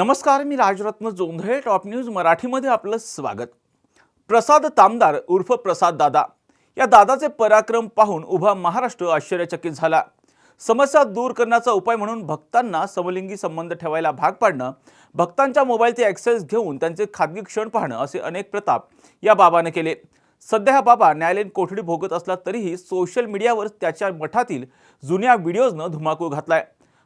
नमस्कार मी Rajratna Jondhale top news मराठीमध्ये आपलं स्वागत. प्रसाद तामदार उर्फ प्रसाद दादा या दादाचे पराक्रम पाहून उभा महाराष्ट्र आश्चर्यचकित झाला. समस्या दूर करण्याचा उपाय म्हणून भक्तांना समलिंगी संबंध ठेवायला भाग पाडणं भक्तांच्या मोबाईलचे ॲक्सेस घेऊन त्यांचे खाजगी क्षण पाहणं असे अनेक प्रताप या बाबाने केले. सध्या हा बाबा न्यायालयीन कोठडी भोगत असला तरीही सोशल मीडियावर त्याच्या मठातील जुन्या व्हिडिओजनं धुमाकूळ घातलाय.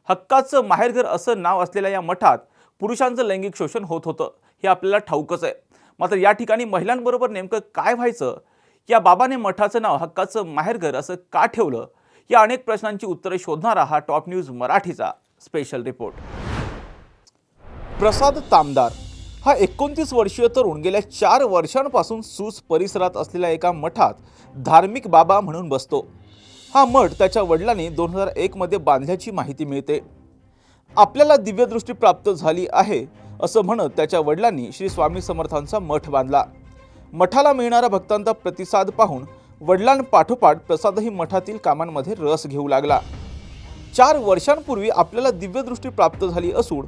हक्काचं माहेरघर असं नाव असलेल्या या मठात पुरुषांचं लैंगिक शोषण होत होतं. हे आपल्याला ठाऊकच आहे. मात्र या ठिकाणी महिलांबरोबर नेमकं काय व्हायचं? या बाबाने मठाचं नाव हक्काचं माहेरघर असं का ठेवलं? या अनेक प्रश्नांची उत्तरे शोधणारा हा टॉप न्यूज मराठीचा स्पेशल रिपोर्ट. प्रसाद तामदार हा एकोणतीस वर्षीय तरुण गेल्या चार वर्षांपासून सूस परिसरात असलेल्या एका मठात धार्मिक बाबा म्हणून बसतो. हा मठ त्याच्या वडिलांनी दोन हजार एकमध्ये बांधल्याची माहिती मिळते. आपल्याला दिव्यदृष्टी प्राप्त झाली आहे असं म्हणत त्याच्या वडिलांनी श्री स्वामी समर्थांचा मठ बांधला. मठाला मिळणारा भक्तांचा प्रतिसाद पाहून वडिलांपाठोपाठ प्रसादही मठातील कामांमध्ये रस घेऊ लागला. चार वर्षांपूर्वी आपल्याला दिव्यदृष्टी प्राप्त झाली असून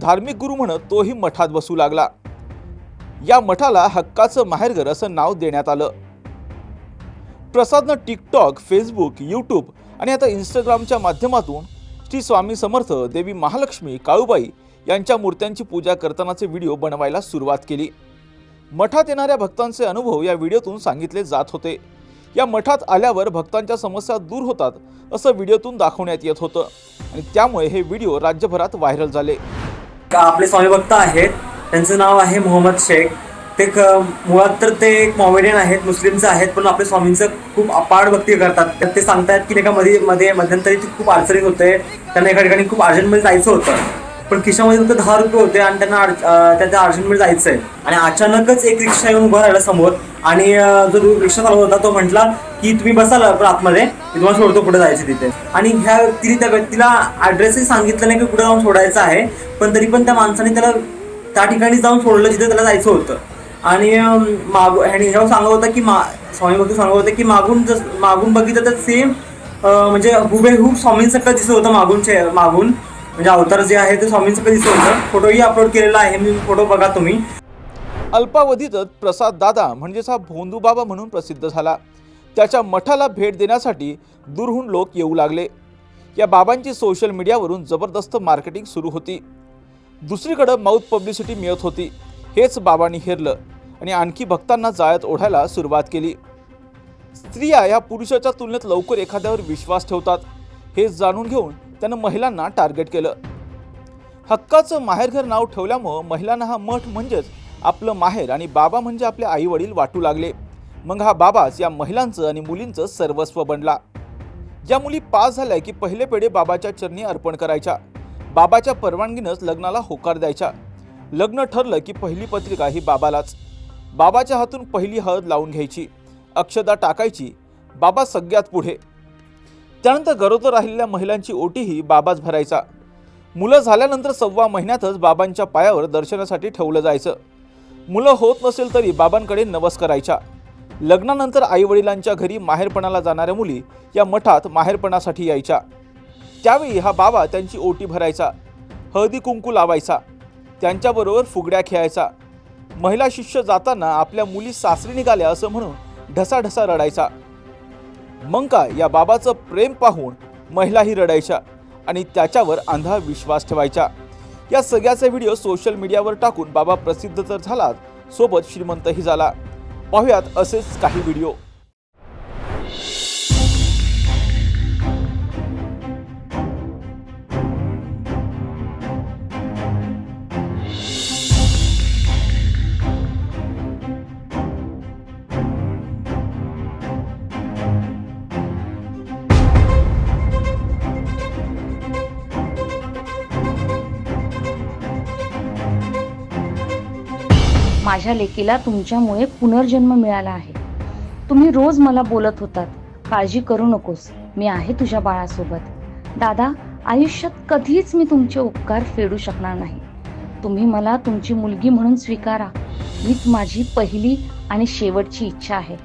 धार्मिक गुरु म्हणत तोही मठात बसू लागला. या मठाला हक्काचं माहेरघर असं नाव देण्यात आलं. प्रसादनं टिकटॉक फेसबुक यूट्यूब आणि आता इंस्टाग्रामच्या माध्यमातून श्री स्वामी समर्थ देवी महालक्ष्मी काळूबाई यांच्या मूर्त्यांची पूजा करतानाचे व्हिडिओ बनवायला सुरुवात केली. मठात येणाऱ्या भक्तांचे अनुभव या व्हिडिओतून सांगितले जात होते. या मठात आल्यावर भक्तांच्या समस्या दूर होतात असं व्हिडिओतून दाखवण्यात येत होतं. आणि त्यामुळे हे व्हिडिओ राज्यभरात व्हायरल झाले. का आपले स्वामी भक्त आहेत? त्यांचं नाव आहे मोहम्मद शेख. ते क- मुळात तर ते एक कॉमेडियन आहेत मुस्लिमचं आहेत पण आपल्या स्वामींचं खूप अपाड भक्ती करतात. तर ते सांगतायत की नाही का मध्ये मध्ये मध्यंतरी ते खूप अडचणीत होते. त्यांना एका ठिकाणी खूप अर्जंटमध्ये जायचं होतं. पण खिशामध्ये फक्त दहा रुपये होते आणि त्यांना त्यांच्या अर्जंटमध्ये जायचं आहे आणि अचानकच एक रिक्षा येऊन उभा राहिला समोर आणि जो रिक्षा चालवत होता तो म्हटला की तुम्ही बसाल पण आतमध्ये मी तुम्हाला सोडतो कुठे जायचं तिथे. आणि ह्या व्यक्तीने त्या व्यक्तीला ऍड्रेसही सांगितलं नाही की कुठे जाऊन सोडायचं आहे पण तरी पण त्या माणसाने त्याला त्या ठिकाणी जाऊन सोडलं जिथे त्याला जायचं होतं. आणि मागू ह्याने ह्यावर सांगत होतं की मा स्वामी भक्ती सांगत होते की मागून जस मागून बघितलं तर सेम म्हणजे हुबेहूब स्वामींसारखं दिसत होतं मागूनचे मागून. म्हणजे अवतार जे आहे ते स्वामींसारखं दिसत होतं. फोटोही अपलोड केलेला आहे मी फोटो बघा तुम्ही. अल्पावधीतच प्रसाद दादा म्हणजेच हा भोंदू बाबा म्हणून प्रसिद्ध झाला. त्याच्या मठाला भेट देण्यासाठी दूरहून लोक येऊ लागले. या बाबांची सोशल मीडियावरून जबरदस्त मार्केटिंग सुरू होती. दुसरीकडं माउथ पब्लिसिटी मिळत होती. हेच बाबांनी हेरलं आणि आणखी भक्तांना जाळ्यात ओढायला सुरुवात केली. स्त्रिया या पुरुषाच्या तुलनेत लवकर एखाद्यावर विश्वास ठेवतात हे जाणून घेऊन त्यानं महिलांना टार्गेट केलं. हक्काचं माहेरघर नाव ठेवल्यामुळं महिलांना हा मठ म्हणजेच आपलं माहेर आणि बाबा म्हणजे आपले आई वडील वाटू लागले. मग हा बाबाच या महिलांचं आणि मुलींचं सर्वस्व बनला. या मुली पास झाल्या की पहिले पेढे बाबाच्या चरणी अर्पण करायच्या. बाबाच्या परवानगीनंच लग्नाला होकार द्यायच्या लग्न ठरलं की पहिली पत्रिका ही बाबालाच. बाबाच्या हातून पहिली हळद लावून घ्यायची. अक्षदा टाकायची. बाबा सगळ्यात पुढे. त्यानंतर गरोदर राहिलेल्या महिलांची ओटीही बाबाच भरायचा. मुलं झाल्यानंतर सव्वा महिन्यातच बाबांच्या पायावर दर्शनासाठी ठेवलं जायचं. मुलं होत नसेल तरी बाबांकडे नवस करायच्या लग्नानंतर आईवडिलांच्या घरी माहेरपणाला जाणाऱ्या मुली या मठात माहेरपणासाठी यायच्या. त्यावेळी हा बाबा त्यांची ओटी भरायचा. हळदी कुंकू लावायचा. त्यांच्याबरोबर फुगड्या खेळायचा. महिला शिष्य जाताना आपल्या मुली सासरी निघाल्या असं म्हणून ढसाढसा रडायचा. मग का या बाबाचं प्रेम पाहून महिलाही रडायच्या आणि त्याच्यावर अंधा विश्वास ठेवायचा या सगळ्याचे व्हिडिओ सोशल मीडियावर टाकून बाबा प्रसिद्ध तर झालाच सोबत श्रीमंतही झाला. पाहुयात असेच काही व्हिडिओ. माझ्या लेकीला तुमच्यामुळे पुनर्जन्म मिळाला आहे. तुम्ही रोज मला बोलत होतात काळजी करू नकोस मी आहे तुझ्या बाळासोबत. दादा आयुष्यात कधीच मी तुमचे उपकार फेडू शकणार नाही. तुम्ही मला तुमची मुलगी म्हणून स्वीकारा. हीच माझी पहिली आणि शेवटची इच्छा आहे.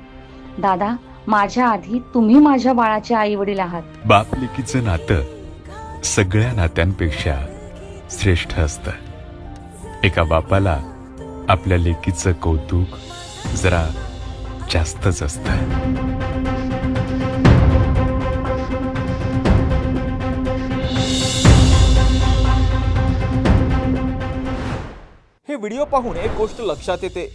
दादा माझ्या आधी तुम्ही माझ्या बाळाचे आई वडील आहात. बाप लेकीचं नातं सगळ्या नात्यांपेक्षा श्रेष्ठ असतं. एका बापाला आपल्या लेकीचं कौतुक जरा जास्तच असतं. हे व्हिडिओ पाहून एक गोष्ट लक्षात येते.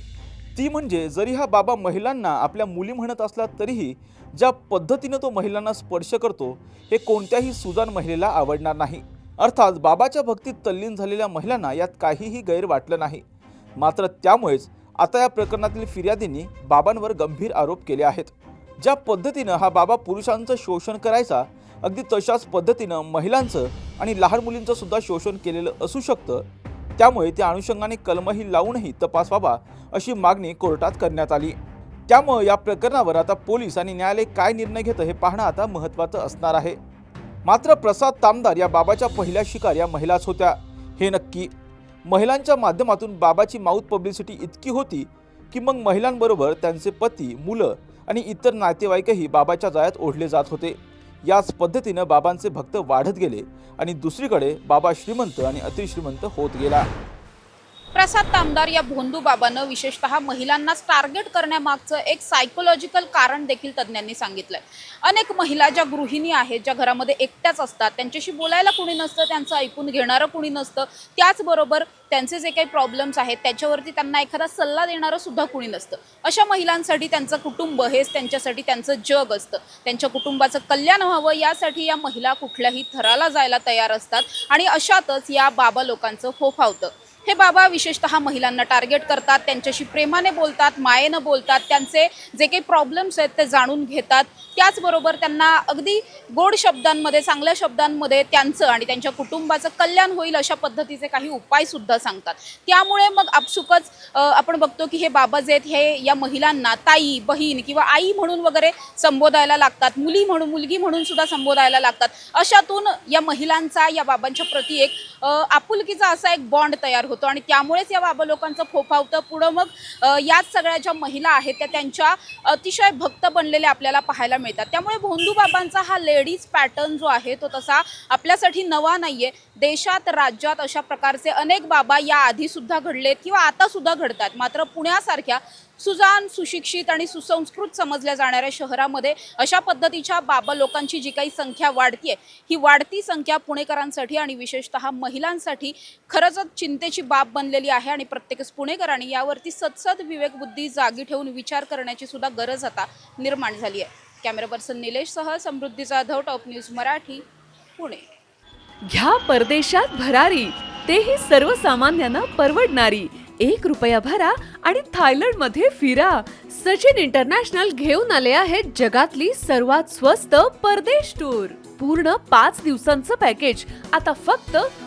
ती म्हणजे जरी हा बाबा महिलांना आपल्या मुली म्हणत असला तरीही ज्या पद्धतीनं तो महिलांना स्पर्श करतो हे कोणत्याही सुजान महिलेला आवडणार नाही. अर्थात बाबाच्या भक्तीत तल्लीन झालेल्या महिलांना यात काहीही गैर वाटलं नाही. मात्र त्यामुळेच आता या प्रकरणातील फिर्यादींनी बाबांवर गंभीर आरोप केले आहेत. ज्या पद्धतीनं हा बाबा पुरुषांचं शोषण करायचा अगदी तशाच पद्धतीनं महिलांचं आणि लहान मुलींचं सुद्धा शोषण केलेलं असू शकतं त्यामुळे त्या अनुषंगाने कलमही लावूनही तपास व्हावा अशी मागणी कोर्टात करण्यात आली. त्यामुळे या प्रकरणावर आता पोलीस आणि न्यायालय काय निर्णय घेतं हे पाहणं आता महत्त्वाचं असणार आहे. मात्र प्रसाद तामदार या बाबाच्या पहिल्या शिकार या महिलाच होत्या. हे नक्की महिलांच्या माध्यमातून बाबाची माऊथ पब्लिसिटी इतकी होती की मग महिलांबरोबर त्यांचे पती मुलं आणि इतर नातेवाईकही बाबाच्या जाळ्यात ओढले जात होते. याच पद्धतीनं बाबांचे भक्त वाढत गेले आणि दुसरीकडे बाबा श्रीमंत आणि अतिश्रीमंत होत गेला. प्रसाद तामदार या भोंदू बाबानं विशेषतः महिलांनाच टार्गेट करण्यामागचं एक सायकोलॉजिकल कारण देखील तज्ज्ञांनी सांगितलंय. अनेक महिला ज्या गृहिणी आहेत ज्या घरामध्ये एकट्याच असतात त्यांच्याशी बोलायला कुणी नसतं त्यांचं ऐकून घेणारं कुणी नसतं त्याचबरोबर त्यांचे जे काही प्रॉब्लेम्स आहेत त्याच्यावरती त्यांना एखादा सल्ला देणारं सुद्धा कुणी नसतं. अशा महिलांसाठी त्यांचं कुटुंब हेच त्यांच्यासाठी त्यांचं जग असतं. त्यांच्या कुटुंबाचं कल्याण व्हावं यासाठी या महिला कुठल्याही थराला जायला तयार असतात आणि अशातच या बाबा लोकांचं फोफावतं हे बाबा विशेषतः महिलांना टार्गेट करतात त्यांच्याशी प्रेमाने बोलतात मायेनं बोलतात त्यांचे जे काही प्रॉब्लेम्स आहेत ते जाणून घेतात. त्याचबरोबर त्यांना अगदी गोड शब्दांमध्ये चांगल्या शब्दांमध्ये त्यांचं आणि त्यांच्या कुटुंबाचं कल्याण होईल अशा पद्धतीचे काही उपायसुद्धा सांगतात. त्यामुळे मग आपसुकच आपण बघतो की हे बाबा जे आहेत हे या महिलांना ताई बहीण किंवा आई म्हणून वगैरे संबोधायला लागतात मुली म्हणून मुलगी म्हणून सुद्धा संबोधायला लागतात. अशातून या महिलांचा या बाबांच्या प्रती एक आपुलकीचा असा एक बॉन्ड तयार होतो. होतो आणि त्यामुळेच या बाबा लोकांचं फोफावतं. पुढं मग याच सगळ्या ज्या महिला आहेत त्या त्यांच्या अतिशय भक्त बनलेल्या आपल्याला पाहायला मिळतात. त्यामुळे भोंदू बाबांचा हा लेडीज पॅटर्न जो आहे तो तसा आपल्यासाठी नवा नाहीये. देशात राज्यात अशा प्रकारचे अनेक बाबा या आधीसुद्धा घडलेत किंवा आतासुद्धा घडतात. मात्र पुण्यासारख्या सुजान सुशिक्षित आणि सुसंस्कृत समजल्या जाणाऱ्या शहरामध्ये अशा पद्धतीच्या बाबा लोकांची जी काही संख्या वाढतीये ही वाढती संख्या पुणेकरांसाठी आणि विशेषतः महिलांसाठी खरंच चिंतेची बाब बनलेली आहे आणि प्रत्येकच पुणेकरांनी यावरती सतसत विवेकबुद्धी जागी ठेवून विचार करण्याची सुद्धा गरज आता निर्माण झाली आहे. कॅमेरा पर्सन निलेशसह समृद्धी जाधव टॉप न्यूज मराठी पुणे. घ्या परदेशात भरारी तेही सर्वसामान्यांना परवडणारी. एक रुपया भरा आणि थायलंडमध्ये फिरा. सचिन इंटरनॅशनल घेऊन आले आहेत जगातली सर्वात स्वस्त परदेश टूर. पूर्ण पाच दिवसांचं पॅकेज. आता फक्त